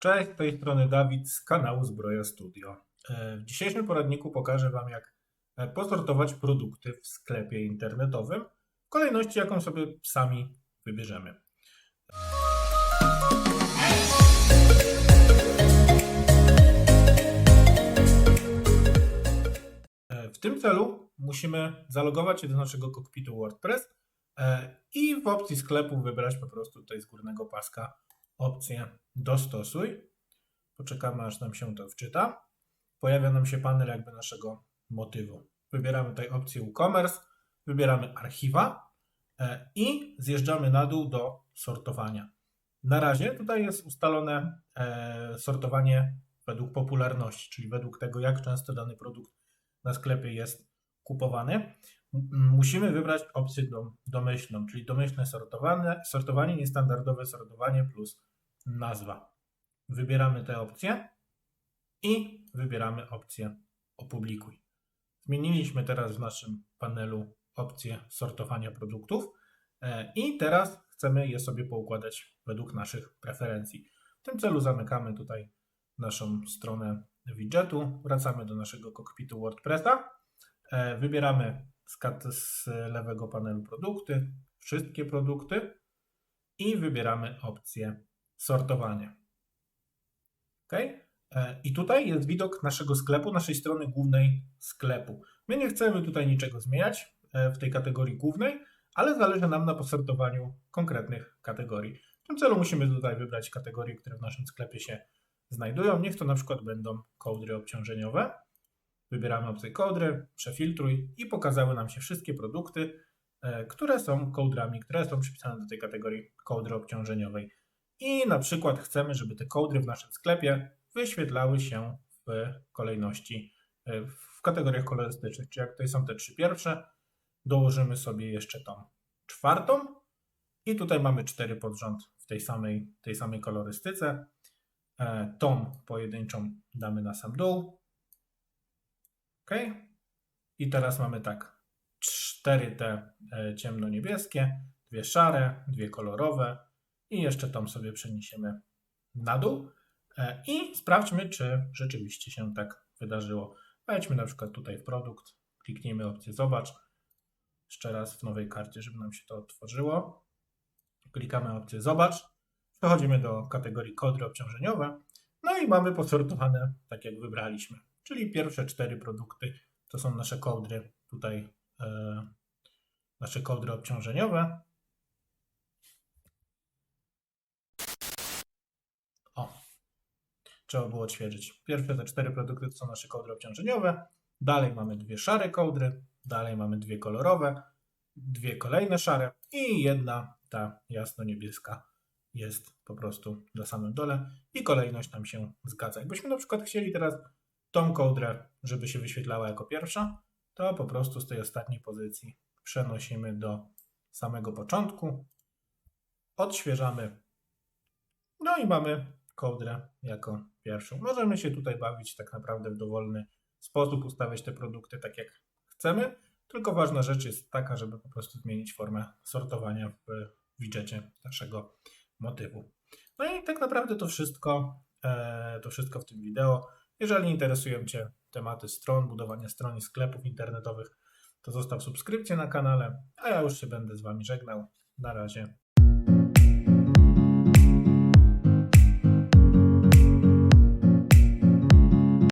Cześć, z tej strony Dawid z kanału Zbroja Studio. E, W dzisiejszym poradniku pokażę Wam, jak e, posortować produkty w sklepie internetowym w kolejności, jaką sobie sami wybierzemy. E, W tym celu musimy zalogować się do naszego kokpitu WordPress i w opcji sklepu wybrać po prostu tutaj z górnego paska opcję dostosuj. Poczekamy aż nam się to wczyta. Pojawia nam się panel jakby naszego motywu. Wybieramy tutaj opcję e-commerce, wybieramy archiwa e, i zjeżdżamy na dół do sortowania. Na razie tutaj jest ustalone e, sortowanie według popularności, czyli według tego, jak często dany produkt na sklepie jest kupowany. Musimy wybrać opcję dom, domyślną, czyli domyślne sortowanie, sortowanie, niestandardowe sortowanie plus nazwa. Wybieramy tę opcję i wybieramy opcję opublikuj. Zmieniliśmy teraz w naszym panelu opcję sortowania produktów e, i teraz chcemy je sobie poukładać według naszych preferencji. W tym celu zamykamy tutaj naszą stronę widgetu, wracamy do naszego kokpitu WordPressa, e, wybieramy z, lewego panelu produkty, wszystkie produkty i wybieramy opcję sortowanie. OK? E, I tutaj jest widok naszego sklepu, naszej strony głównej sklepu. My nie chcemy tutaj niczego zmieniać e, w tej kategorii głównej, ale zależy nam na posortowaniu konkretnych kategorii. W tym celu musimy tutaj wybrać kategorie, które w naszym sklepie się znajdują. Niech to na przykład będą kołdry obciążeniowe. Wybieramy opcję kołdry, przefiltruj i pokazały nam się wszystkie produkty, e, które są kołdrami, które są przypisane do tej kategorii kołdry obciążeniowej. I na przykład chcemy, żeby te kołdry w naszym sklepie wyświetlały się w kolejności, e, w kategoriach kolorystycznych. Czyli jak tutaj są te trzy pierwsze, dołożymy sobie jeszcze tą czwartą i tutaj mamy cztery pod rząd w tej samej, tej samej kolorystyce. E, Tą pojedynczą damy na sam dół. OK. I teraz mamy tak, cztery te e, ciemno-niebieskie, dwie szare, dwie kolorowe i jeszcze tą sobie przeniesiemy na dół. E, I sprawdźmy, czy rzeczywiście się tak wydarzyło. Wejdźmy na przykład tutaj w produkt, kliknijmy opcję Zobacz. Jeszcze raz w nowej karcie, żeby nam się to otworzyło. Klikamy opcję Zobacz. Przechodzimy do kategorii kodry obciążeniowe. No i mamy posortowane tak, jak wybraliśmy. Czyli pierwsze cztery produkty to są nasze kołdry, tutaj e, nasze kołdry obciążeniowe. Trzeba było odświeżyć. Pierwsze te cztery produkty to są nasze kołdry obciążeniowe. Dalej mamy dwie szare kołdry, dalej mamy dwie kolorowe, dwie kolejne szare i jedna ta jasno-niebieska jest po prostu na samym dole i kolejność nam się zgadza. Jakbyśmy na przykład chcieli teraz tą kołdrę, żeby się wyświetlała jako pierwsza, to po prostu z tej ostatniej pozycji przenosimy do samego początku, odświeżamy, no i mamy kołdrę jako pierwszą. Możemy się tutaj bawić tak naprawdę w dowolny sposób, ustawiać te produkty tak jak chcemy, tylko ważna rzecz jest taka, żeby po prostu zmienić formę sortowania w widżecie naszego motywu. No i tak naprawdę to wszystko, e, to wszystko w tym wideo. Jeżeli interesują Cię tematy stron, budowania stron i sklepów internetowych, to zostaw subskrypcję na kanale, a ja już się będę z Wami żegnał. Na razie.